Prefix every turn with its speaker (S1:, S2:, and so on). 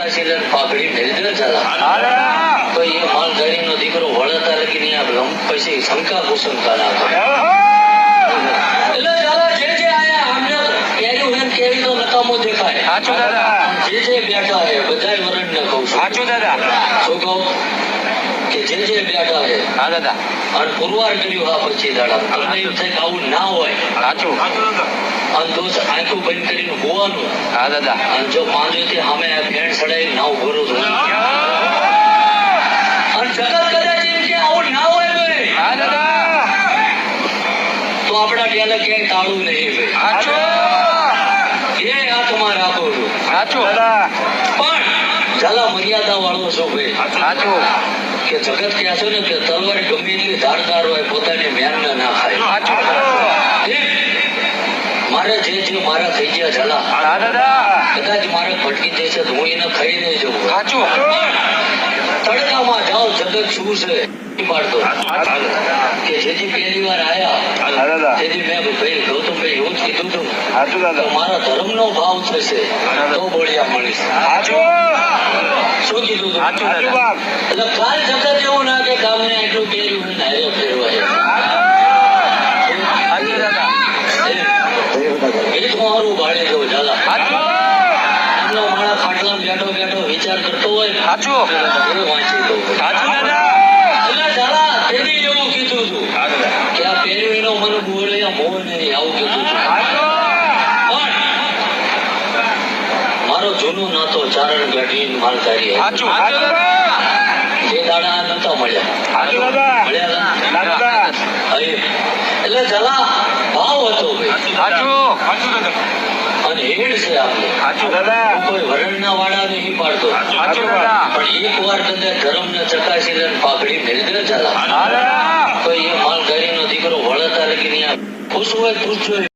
S1: ચકાસી પાઘડી મેરી દે તો એ માલધારી નો દીકરો વળતા લગીને આ લંબ પછી શંકા કુશંકા ના કરે જે જે આયા અમને કેર્યું એમ કેવી તો નકામો દેખાય.
S2: સાચું દાદા.
S1: જે જે બેઠા હે બધા વરણ ને કહું છું.
S2: સાચું દાદા.
S1: શું કહું કે જે જે બેઠા હે
S2: હા દાદા.
S1: અને પુરવાર કર્યું હા પછી દાડા. તમને એમ થાય કે આવું ના હોય.
S2: સાચું.
S1: અને દોસ્ત આંખું બંધ કરીને હોવાનું.
S2: હા દાદા.
S1: અને જો પાંજોથી સામે આ ફેણ સડાઈ ના ઊભો રહો અને જગત કદાચ એમ કે આવું ના હોય ભાઈ.
S2: હા દાદા.
S1: તો આપણા ત્યાં ક્યાંય તાળું નહીં ભાઈ
S2: સાચું.
S1: એ હાથમાં રાખો છો.
S2: સાચું.
S1: પણ ઝાલા મર્યાદા વાળો છો ભાઈ.
S2: સાચું.
S1: કે જગત કહે છે ને કે તલવાર ગમે એટલી ધારદાર હોય પોતાની મેન ના ખાય.
S2: સાચું.
S1: મારે જે જે મારા થઈ ગયા ઝાલા કદાચ મારે ભટકી જશે તો હું એને ખાઈ નહીં જવું
S2: સાચું.
S1: તડકામાં જાઓ જગત શું છે? એ કે જેથી પહેલી વાર આયા તેથી મેં ભાઈ ગૌતમભાઈ એવું જ કીધું હતું
S2: સાચું
S1: તો મારા ભાવ થશે તો બોળિયા મળીશ. શું કીધું એટલે કાલ જગત એવું ના કે ગામને એટલું પહેર્યું ને હારે ફેરવાય
S2: સાચું દાદા
S1: એ જ મારું ભાડે જો ઝાલા. એમનો માણસ ખાટલામાં બેઠો બેઠો વિચાર કરતો હોય
S2: સાચું.
S1: એ વાંચી દઉં.
S2: સાચું દાદા.
S1: એટલે ઝાલા તેથી એવું કીધું હતું કે આ પહેર્યું મને બોલે મોહ નહીં આવું કીધું હતું મારો જૂનો નાતો ચારણ ગાડી માલધારી
S2: સાચું સાચું
S1: જે દાડા નતા મળ્યા. મળ્યા હતા?
S2: દાદા
S1: હવે, એટલે જલા ભાવ હતો ભાઈ.
S2: સાચું.
S1: અને હેડ છે આપણે
S2: સાચું દાદા.
S1: કોઈ વરણના વાળા નહીં પાડતો.
S2: સાચું દાદા
S1: પણ એક વાર કદાચ ધર્મને ચકાસી લે પાઘડી મેળી દે ઝાલા.
S2: હા દાદા.
S1: તો એ માલધારીનો દીકરો વળતા લગીને આ ખુશ હોય ખુશ હોય